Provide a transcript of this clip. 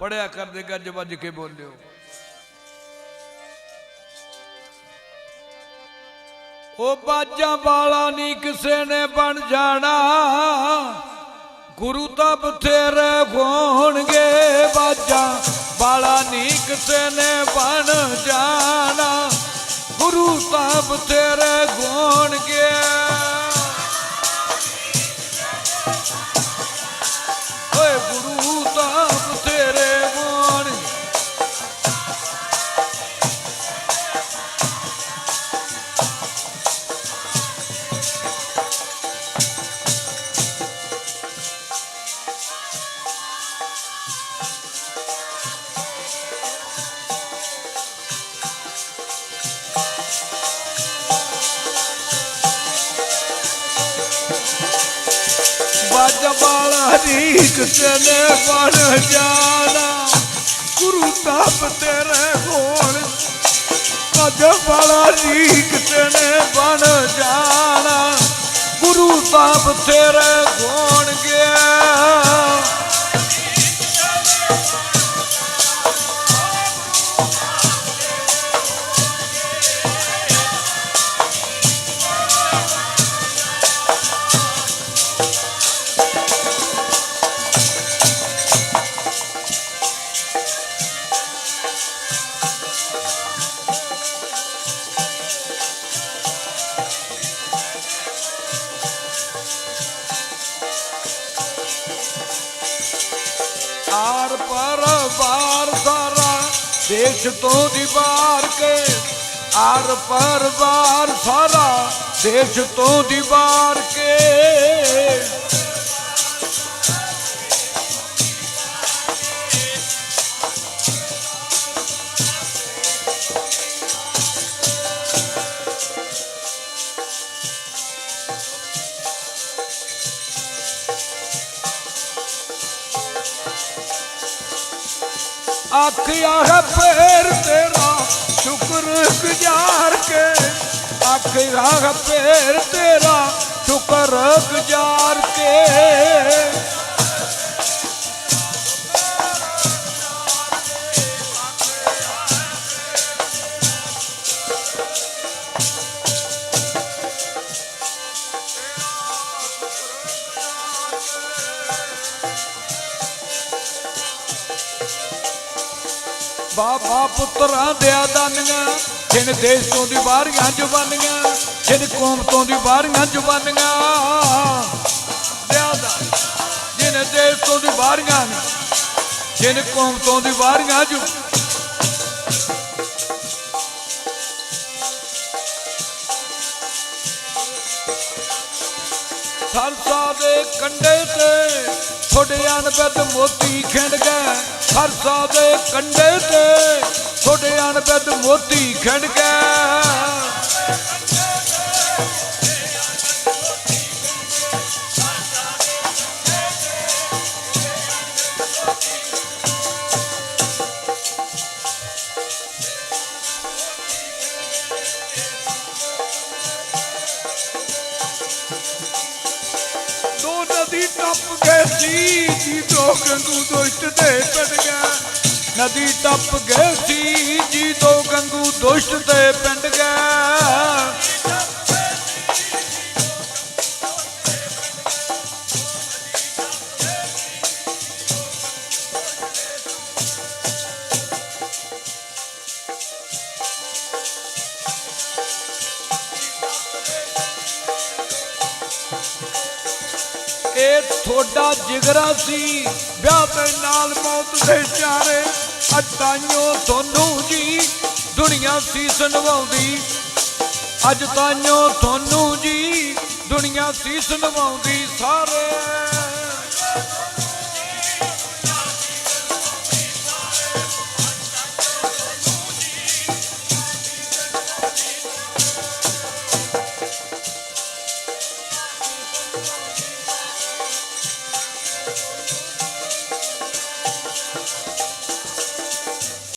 ਪੜਿਆ ਕਰਦੇ ਗੱਜ ਵੱਜ ਕੇ ਬੋਲਿਓ। ਉਹ ਬਾਜਾਂ ਵਾਲਾ ਨਹੀਂ ਕਿਸੇ ਨੇ ਬਣ ਜਾਣਾ। ਗੁਰੂ ਤਾਂ ਬਥੇਰੇ ਹੋਣਗੇ ਬਾਜਾਂ ਵਾਲਾ ਨਹੀਂ ਕਿਸੇ ਨੇ ਬਣ ਜਾਣਾ। ਗੁਰੂ ਤਾਂ ਬਥੇਰੇ ਹੋਣਗੇ। ਬਾਜ ਵਾਲਾ ਰੀਕ ਤੇਨੇ ਬਣ ਜਾਣਾ। ਗੁਰੂ ਤਾਪ ਤੇਰੇ ਆਰ ਪਰ ਸਾਰਾ ਦੇਸ਼ ਤੋਂ ਦੀਵਾਰ ਕੇ ਆਰ ਪਰ ਸਾਰਾ ਦੇਸ਼ ਤੋਂ ਦੀਵਾਰ ਕੇ ਆਖਿਆ ਹੈ ਫੇਰ ਤੇਰਾ ਸ਼ੁਕਰ ਗੁਜ਼ਾਰ ਕੇ। ਆਖਿਆ ਹੈ ਫੇਰ ਤੇਰਾ ਸ਼ੁਕਰ ਗੁਜ਼ਾਰ ਬਾਬਾ ਪੁੱਤਰਾਂ ਦੇ ਦਾਨੀਆਂ ਜਿਨ ਦੇਸ਼ ਤੋਂ ਦੀ ਬਾਰੀਆਂ ਜਵਾਨੀਆਂ ਜਿਨ ਕੌਮ ਤੋਂ ਦੀ ਬਾਰੀਆਂ ਜਵਾਨੀਆਂ ਦਿਆਦਾ ਜਿਨ ਦੇਸ਼ ਤੋਂ ਦੀ ਬਾਰੀਆਂ ਨੇ, ਜਿਨ ਕੌਮ ਤੋਂ ਦੀ ਬਾਰੀਆਂ ਜੁ ਸਰਸਾ ਦੇ ਕੰਡੇ ਤੇ ਥੋੜੇ ਅਨਬਦ ਮੋਤੀ ਖਿੰਡ ਗਏ। ਸਰਸਾ ਦੇ ਕੰਡੇ ਤੇ ਥੋੜੇ ਅਨਬਦ ਮੋਤੀ ਖਿੰਡ ਗਏ। ਟੱਪ ਗਏ ਸੀ ਜੀ ਦੋ ਗੰਗੂ ਦੁਸ਼ਟ ਤੇ ਪਿੰਡ ਗਿਆ। ਨਦੀ ਟੱਪ ਗਏ ਸੀ ਜੀ ਦੋ ਗੰਗੂ ਦੁਸ਼ਟ ਤੇ ਪਿੰਡ ਗਿਆ। ਇਹ ਤੁਹਾਡਾ ਜਿਗਰਾ ਸੀ। ਵਿਆਹ ਦੇ ਨਾਲ ਮੌਤ ਦੇ ਚਾਰੇ ਅਟਾਈਓ ਤੁਹਾਨੂੰ ਜੀ, ਦੁਨੀਆ ਸੀਸ ਨਵਾਉਂਦੀ ਅੱਜ ਤਾਈਓ ਤੁਹਾਨੂੰ ਜੀ, ਦੁਨੀਆ ਸੀ ਸੁਣਵਾਉਂਦੀ ਸਾਰੇ।